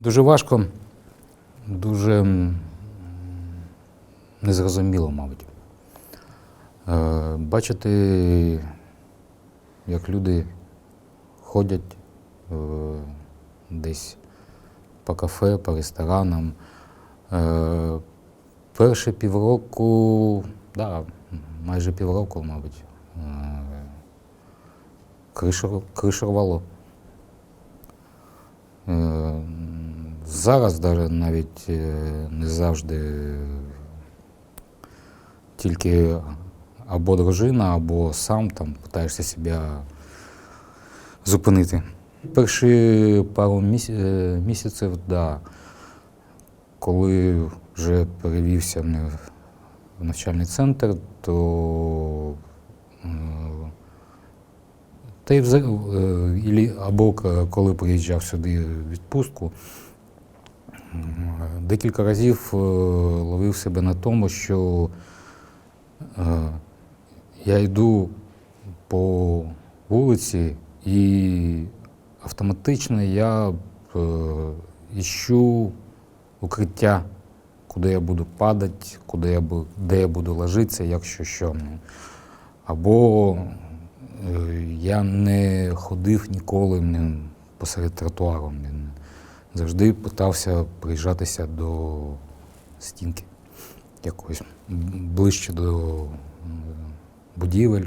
Дуже важко, дуже незрозуміло, мабуть. Е, Бачити, як люди ходять е, десь по кафе, по ресторанам. Е, Перші півроку, да, майже півроку, мабуть, е, Зараз навіть е, не завжди тільки або дружина, або сам там питаєшся себе зупинити. Перші пару е, місяців, да, коли вже перевівся в навчальний центр, то е, та й або коли приїжджав сюди в відпустку, декілька разів е, ловив себе на тому, що е, я йду по вулиці і автоматично я е, іщу укриття, куди я буду падати, куди я де я буду ложитися, якщо що. Або я не ходив ніколи посеред тротуару. Завжди питався приїжджатися до стінки якоїсь ближче до будівель,